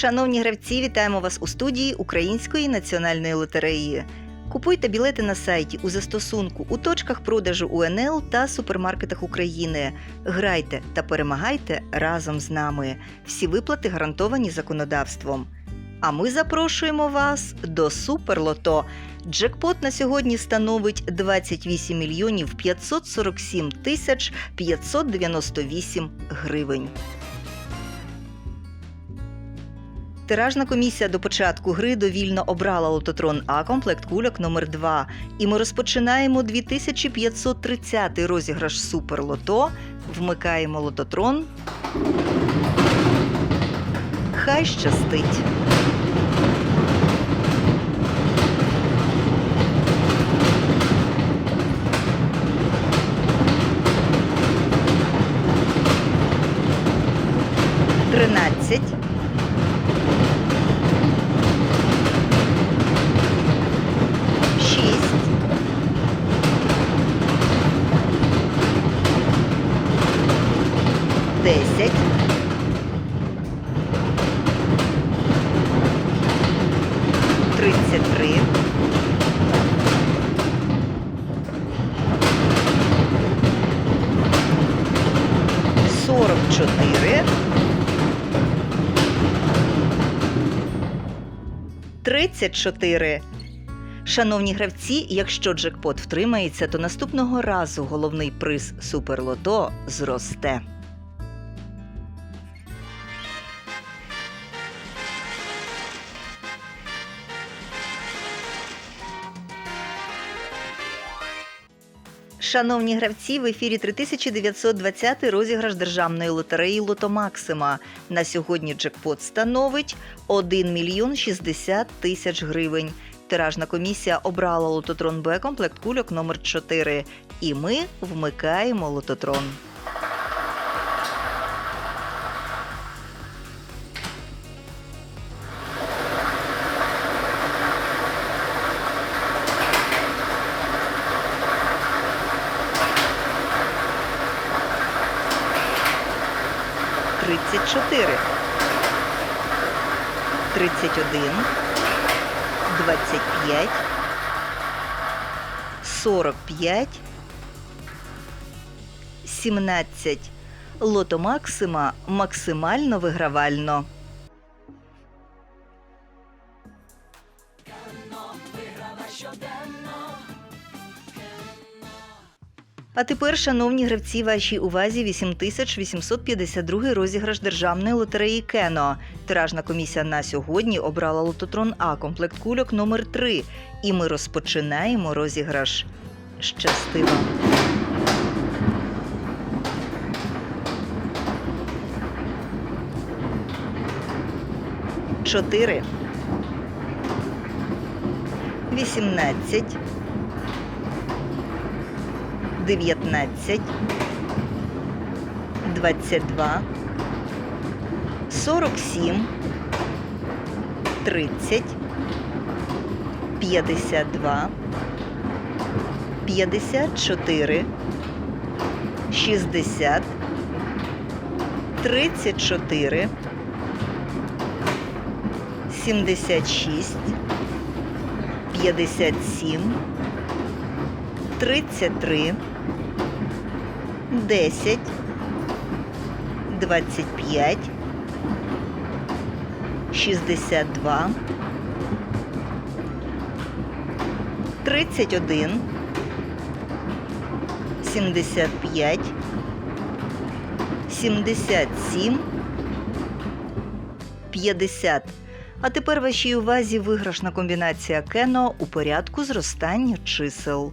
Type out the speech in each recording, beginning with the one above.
Шановні гравці, вітаємо вас у студії Української національної лотереї. Купуйте білети на сайті у застосунку у точках продажу УНЛ та супермаркетах України. Грайте та перемагайте разом з нами. Всі виплати гарантовані законодавством. А ми запрошуємо вас до Суперлото. Джекпот на сьогодні становить 28 мільйонів 547 тисяч 598 гривень. Тиражна комісія до початку гри довільно обрала лототрон А комплект кульок номер 2 І ми розпочинаємо 2530 розіграш Суперлото. Вмикаємо лототрон. Хай щастить. Тринадцять. 10. Тридцять три. Сорок чотири. Тридцять. Шановні гравці, якщо джекпот втримається, то наступного разу головний приз суперлото зросте. Шановні гравці, в ефірі 3920 розіграш державної лотереї Лото Максима. На сьогодні джекпот становить 1 мільйон 60 тисяч гривень. Тиражна комісія обрала лототрон Б комплект кульок номер 4 І ми вмикаємо лототрон. Тридцять чотири. Тридцять один. 25, 45, 17. Лото Максима максимально вигравально. А тепер, шановні гравці, вашій увазі 8852 розіграш державної лотереї Кено. Тиражна комісія на сьогодні обрала лототрон А комплект кульок номер 3 І ми розпочинаємо розіграш. Щасти вам! Чотири. Вісімнадцять. 19, 22, 47, 30, 52, 54, 60, 34, 76, 57, 33, 10, 25, 62, 31, 75, 77, 50. А тепер вашій увазі виграшна комбінація Кено у порядку зростання чисел.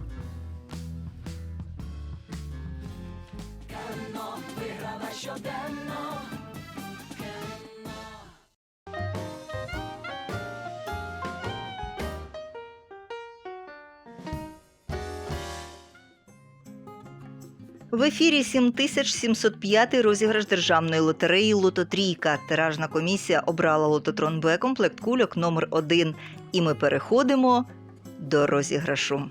В ефірі 7705 розіграш державної лотереї Лототрійка. Тиражна комісія обрала лототрон Б комплект кульок номер 1 І ми переходимо до розіграшу.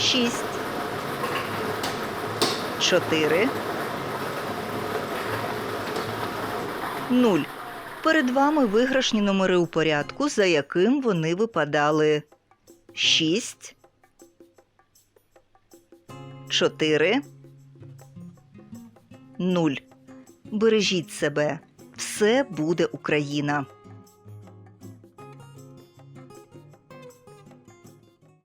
Шість, чотири, нуль. Перед вами виграшні номери у порядку, за яким вони випадали. Шість, чотири, нуль. Бережіть себе. Все буде Україна.